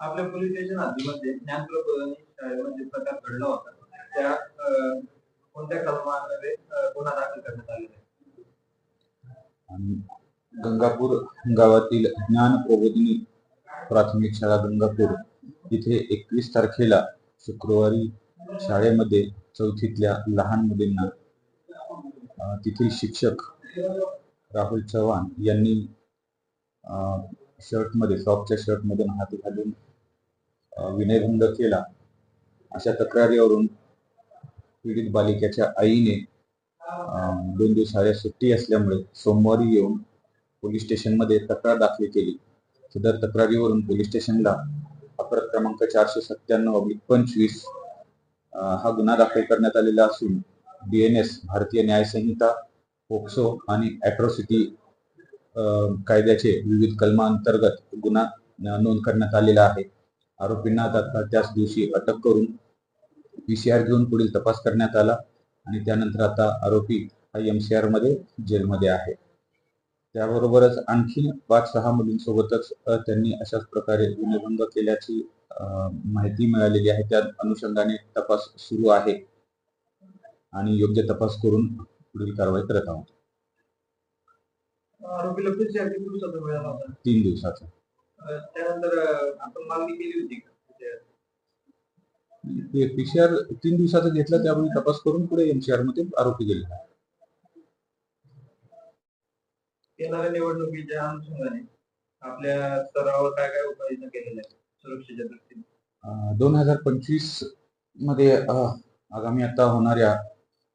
आपल्या police station हद्दीमध्ये ज्ञान शाळेमध्ये प्रकार घडला होता. त्या कोणत्या कलमामध्ये गुन्हा दाखल करण्यात आलेला आहे? गंगापूर गावातील ज्ञान प्रबोधिनी प्राथमिक शाळा गंगापूर इथे एकवीस तारखेला शुक्रवारी शाळेमध्ये चौथीतल्या लहान मुलींना तिथील शिक्षक राहुल चव्हाण यांनी शर्टमध्ये फ्रॉकच्या शर्टमधून हात घालून विनयभंग केला. अशा तक्रारीवरून पीडित बालिकेच्या आईने दोन दिवसाच्या सुट्टी असल्यामुळे सोमवारी येऊन पोलीस स्टेशनमध्ये तक्रार दाखल केली. सदर तक्रारीवरून पोलीस स्टेशनला अपराध क्रमांक चारशे सत्त्याण्णव अब्लिक पंचवीस हा गुन्हा दाखल करण्यात आलेला असून डीएनएस भारतीय न्यायसंहिता पोक्सो आणि अॅट्रॉसिटी कायद्याचे विविध कलमांतर्गत गुन्हा नोंद करण्यात आलेला आहे. आरोपींना तात्काळ त्याच दिवशी अटक करून पीसीआर घेऊन पुढील तपास करण्यात आला आणि त्यानंतर आता आरोपी हा एम सी आरमध्ये जेलमध्ये आहे. त्याबरोबरच आणखी पाच सहा मुलींसोबतच त्यांनी अशाच प्रकारे गुन्हेभंग केल्याची माहिती मिळालेली आहे. त्या अनुषंगाने तपास सुरू आहे आणि योग्य तपास करून पुढील कारवाई करत आहोत. तीन दिवसाचा. त्यानंतर आपण मागणी केली होती PCR? पीसीआर तीन दिवसाचा घेतला त्यावेळी तपास करून पुढे एमसीआरमध्ये आरोपी गेले. येणाऱ्या निवडणुकीच्या अनुषंगाने आपल्या स्तरावर काय काय उपाययोजना केलेल्या आहेत सुरक्षेच्या दृष्टीने? दोन हजार पंचवीसमध्ये आगामी आता होणाऱ्या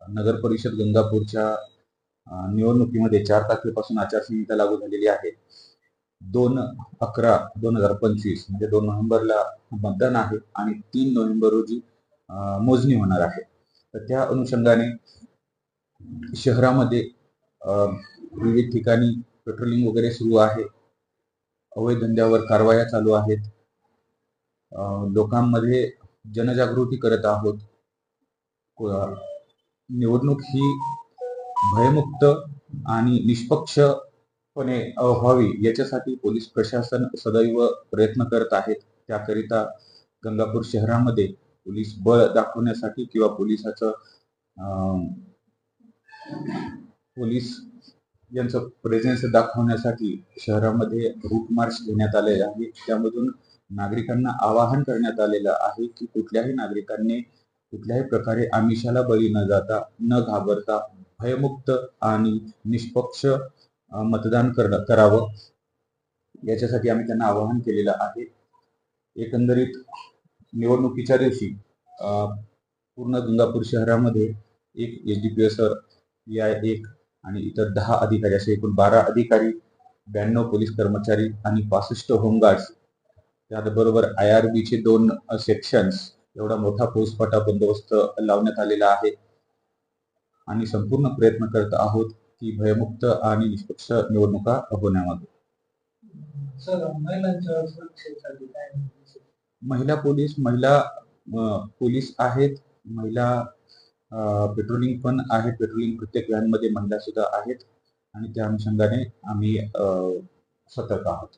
नगर परिषद गंगापूरच्या निवडणुकीमध्ये चार तारखेपासून आचारसंहिता लागू झालेली आहे. दोन अकरा दोन हजार पंचवीस म्हणजे दोन नोव्हेंबरला मतदान आहे आणि तीन नोव्हेंबर रोजी मोजणी होणार आहे. तर त्या अनुषंगाने शहरामध्ये विविध ठिकाणी पेट्रोलिंग वगैरे सुरू आहे. अवैध धंद्यावर कारवाया चालू आहेत. लोकांमध्ये जनजागृती करत आहोत. निवडणूक ही भयमुक्त आणि निष्पक्ष होणे व्हावी याच्यासाठी पोलीस प्रशासन सदैव प्रयत्न करत आहेत. त्याकरिता गंगापूर शहरामध्ये पोलीस बळ दाखवण्यासाठी किंवा पोलिसाचं पोलीस यांचं प्रेझेन्स दाखवण्यासाठी शहरामध्ये रूट मार्च घेण्यात आले आहे. त्यामधून नागरिकांना आवाहन करण्यात आलेलं आहे की कुठल्याही नागरिकांनी कुठल्याही प्रकारे आमिषाला बळी न जाता न घाबरता भयमुक्त आणि निष्पक्ष मतदान करणं करावं. याच्यासाठी आम्ही त्यांना आवाहन केलेलं आहे. एकंदरीत निवडणुकीच्या दिवशी पूर्ण गंगापूर शहरामध्ये एक एच डी पी एस या एक आणि इतर दहा अधिकारी असे एकूण बारा अधिकारी ब्याण्णव पोलीस कर्मचारी आणि पासष्ट होमगार्ड्स त्याचबरोबर आय आर बीचे दोन सेक्शन्स एवढा मोठा फौजफाटा बंदोबस्त लावण्यात आलेला आहे. आणि संपूर्ण प्रयत्न करत आहोत की भयमुक्त आणि निष्पक्ष निवडणुका होण्यामध्ये महिला पोलीस महिला पोलीस आहेत. महिला पेट्रोलिंग पण आहेत. पेट्रोलिंग प्रत्येक व्हॅनमध्ये महिला सुद्धा आहेत. आणि त्या अनुषंगाने आम्ही सतर्क आहोत.